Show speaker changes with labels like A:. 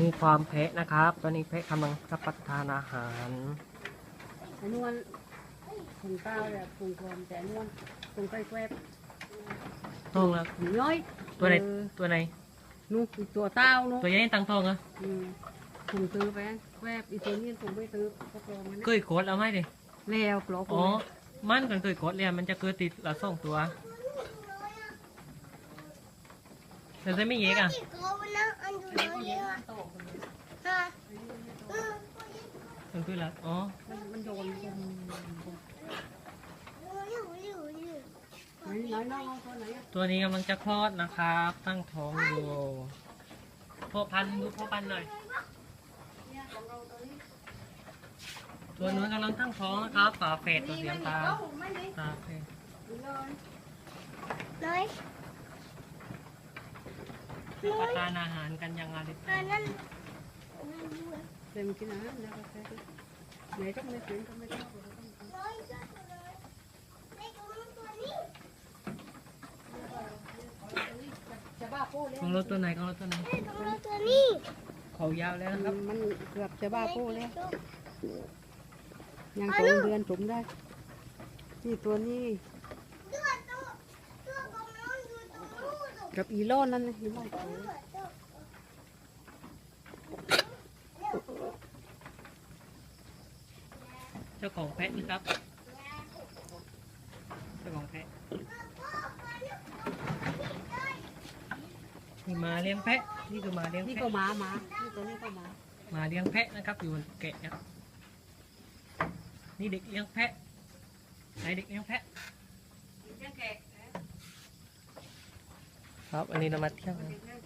A: มีความแพะนะครับ ตอนนี้แพะกำลังรับประทานอาหาร
B: ไอ้นวลถุงเต้าเนี่ยถุงกลมแต่นวลถุงไก่แกวบ
A: ท้องแล้ว
B: ถุงน้อย
A: ตัวไหน
B: เออ
A: ตัวไหน
B: นู่นตัวเต้านู่น
A: ตัวใหญ่ตั้งท้องเหรอะ
B: อืมถุงซื้อไปแวบอีตัวนี้ถุงไม่ซื้อก็กลมมัน
A: เคยกดเอาไหมดิ
B: แล้วกลบ
A: อ๋อ มันกันเคยกดเลยมันจะเกิดติดละสองตัว แต่จะไม่เยกอะมันคือละอ๋อ
B: มันโยนน้อยน้อยน้อยตัวไหน
A: ตัวนี้กำลังจะคลอดนะครับ ตั้งท้องอยู่พ่อพันดูพ่อพันหน่อย
B: ตัวนู้
A: นกำลังตั้งท้องนะครับฝาเฟดตัวเสียงตา
B: ไม่ได้
A: ตาเฟด
B: เลย
A: ประทานอาหารกันยังไงดิ
B: เต็มกินอาหารแล้วก็แค่ไหนต้องไม่ถึงก็ไม่ต้องจะบ้าโป้แล้ว
A: ของรถตัวไหนของรถตัวไหนเขายาวแล้วครับ
B: มันเกือบจะบ้าโป้แล้วยังสองเดือนผมได้นี่ตัวนี้ กับอีโลนนั่นนะอีโลน
A: เจ้าของแพะนะครับ เจ้าของแพะนี่มาเลี้ยงแพะ นี่คือมาเลี้ยง
B: นี่
A: แพะ
B: ก็หมาหมานี่ตัวนี้ก็หมา
A: มาเลี้ยงแพะนะครับ อยู่บนแกะนะครับนี่เด็กเลี้ยงแพะไหนเด็กเลี้ยงแพะ ครับ อันนี้เรามาเที่ยวนะ